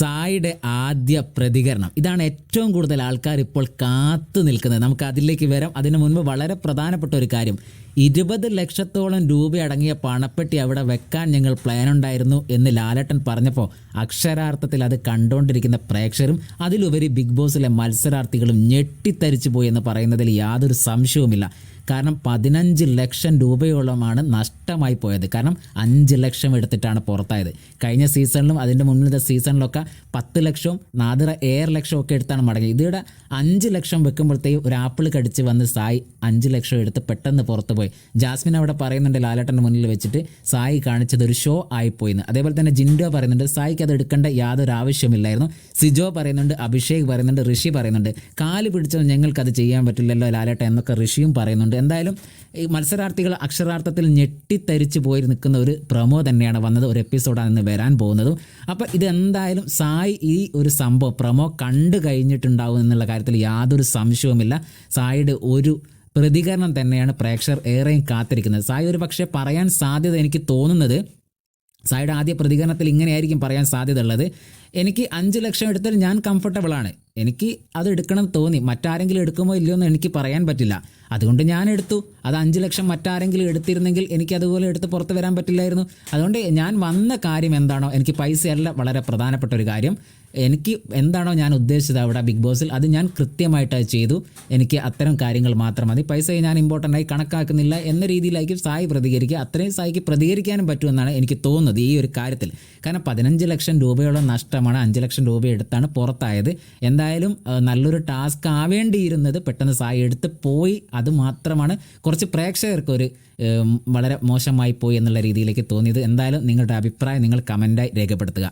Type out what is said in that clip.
സായിയുടെ ആദ്യ പ്രതികരണം. ഇതാണ് ഏറ്റവും കൂടുതൽ ആൾക്കാർ ഇപ്പോൾ കാത്തു നിൽക്കുന്നത്. നമുക്ക് അതിലേക്ക് വരാം. അതിനു മുൻപ് വളരെ പ്രധാനപ്പെട്ട ഒരു കാര്യം. ഇരുപത് ലക്ഷത്തോളം രൂപ അടങ്ങിയ പണപ്പെട്ടി അവിടെ വെക്കാൻ ഞങ്ങൾ പ്ലാൻ ഉണ്ടായിരുന്നു എന്ന് ലാലട്ടൻ പറഞ്ഞപ്പോൾ അക്ഷരാർത്ഥത്തിൽ അത് കണ്ടുകൊണ്ടിരിക്കുന്ന പ്രേക്ഷകരും അതിലുപരി ബിഗ് ബോസിലെ മത്സരാർത്ഥികളും ഞെട്ടിത്തരിച്ചു പോയി എന്ന് പറയുന്നതിൽ യാതൊരു സംശയവുമില്ല. കാരണം പതിനഞ്ച് ലക്ഷം രൂപയോളമാണ് നഷ്ടമായി പോയത്. കാരണം അഞ്ച് ലക്ഷം എടുത്തിട്ടാണ് പുറത്തായത്. കഴിഞ്ഞ സീസണിലും അതിന്റെ മുന്നിലത്തെ സീസണിലൊക്കെ പത്ത് ലക്ഷവും നാദിറ ഏഴ് ലക്ഷവും ഒക്കെ എടുത്താണ് മടങ്ങിയത്. ഇതിവിടെ അഞ്ച് ലക്ഷം വെക്കുമ്പോഴത്തേക്കും ഒരു ആപ്പിൾ കടിച്ച് വന്ന് സായി അഞ്ച് ലക്ഷം എടുത്ത് പെട്ടെന്ന് പുറത്ത് പോയി. ജാസ്മിൻ അവിടെ പറയുന്നുണ്ട് ലാലേട്ടന്റെ മുന്നിൽ വെച്ചിട്ട് സായി കാണിച്ചത് ഒരു ഷോ ആയിപ്പോയിന്ന്. അതേപോലെ തന്നെ ജിൻഡോ പറയുന്നുണ്ട് സായിക്ക് അത് എടുക്കേണ്ട യാതൊരു ആവശ്യമില്ലായിരുന്നു. സിജോ പറയുന്നുണ്ട് അഭിഷേക് പറയുന്നുണ്ട് ഋഷി പറയുന്നുണ്ട്. കാൽ പിടിച്ചത് ഞങ്ങൾക്കത് ചെയ്യാൻ പറ്റില്ലല്ലോ ലാലേട്ട എന്നൊക്കെ ഋഷിയും പറയുന്നുണ്ട്. എന്തായാലും ഈ മത്സരാർത്ഥികൾ അക്ഷരാർത്ഥത്തിൽ ഞെട്ടിത്തരിച്ച് പോയി നിൽക്കുന്ന ഒരു പ്രമോ തന്നെയാണ് വന്നത്. ഒരു എപ്പിസോഡാണ് ഇന്ന് വരാൻ പോകുന്നതും. അപ്പോൾ ഇതെന്തായാലും സായി ഈ ഒരു സംഭവം പ്രമോ കണ്ടു കഴിഞ്ഞിട്ടുണ്ടാവും എന്നുള്ള കാര്യത്തിൽ യാതൊരു സംശയവുമില്ല. സായിയുടെ ഒരു പ്രതികരണം തന്നെയാണ് പ്രേക്ഷകർ ഏറെയും കാത്തിരിക്കുന്നത്. സായി ഒരു പക്ഷേ പറയാൻ സാധ്യത എനിക്ക് തോന്നുന്നത് സായിയുടെ ആദ്യ പ്രതികരണത്തിൽ ഇങ്ങനെയായിരിക്കും പറയാൻ സാധ്യത ഉള്ളത്. എനിക്ക് അഞ്ച് ലക്ഷം എടുത്താൽ ഞാൻ കംഫർട്ടബിൾ ആണ്. എനിക്ക് അത് എടുക്കണം തോന്നി. മറ്റാരെങ്കിലും എടുക്കുമോ ഇല്ലയോ എന്ന് എനിക്ക് പറയാൻ പറ്റില്ല. അതുകൊണ്ട് ഞാൻ എടുത്തു. അത് അഞ്ച് ലക്ഷം മറ്റാരെങ്കിലും എടുത്തിരുന്നെങ്കിൽ എനിക്ക് അതുപോലെ എടുത്ത് പുറത്ത് വരാൻ പറ്റില്ലായിരുന്നു. അതുകൊണ്ട് ഞാൻ വന്ന കാര്യം എന്താണോ എനിക്ക് പൈസയല്ല വളരെ പ്രധാനപ്പെട്ട ഒരു കാര്യം. എനിക്ക് എന്താണോ ഞാൻ ഉദ്ദേശിച്ചത് അവിടെ ബിഗ് ബോസിൽ അത് ഞാൻ കൃത്യമായിട്ട് ചെയ്തു. എനിക്ക് അത്തരം കാര്യങ്ങൾ മാത്രം മതി. പൈസ ഞാൻ ഇമ്പോർട്ടന്റ് ആയി കണക്കാക്കുന്നില്ല എന്ന രീതിയിലായിരിക്കും സായി പ്രതികരിക്കുക. അത്രയും സായിക്ക് പ്രതികരിക്കാനും പറ്റുമെന്നാണ് എനിക്ക് തോന്നുന്നത് ഈ ഒരു കാര്യത്തിൽ. കാരണം പതിനഞ്ച് ലക്ഷം രൂപയോളം നഷ്ടമാണ് അഞ്ച് ലക്ഷം രൂപ എടുത്താണ് പുറത്തായത്. എന്തായാലും നല്ലൊരു ടാസ്ക് ആവേണ്ടിയിരുന്നത് പെട്ടെന്ന് സായി എടുത്ത് പോയി. അത് മാത്രമാണ് കുറച്ച് പ്രേക്ഷകർക്ക് ഒരു വളരെ മോശമായി പോയി എന്നുള്ള രീതിയിലേക്ക് തോന്നിയത്. എന്തായാലും നിങ്ങളുടെ അഭിപ്രായം നിങ്ങൾ കമന്റായി രേഖപ്പെടുത്തുക.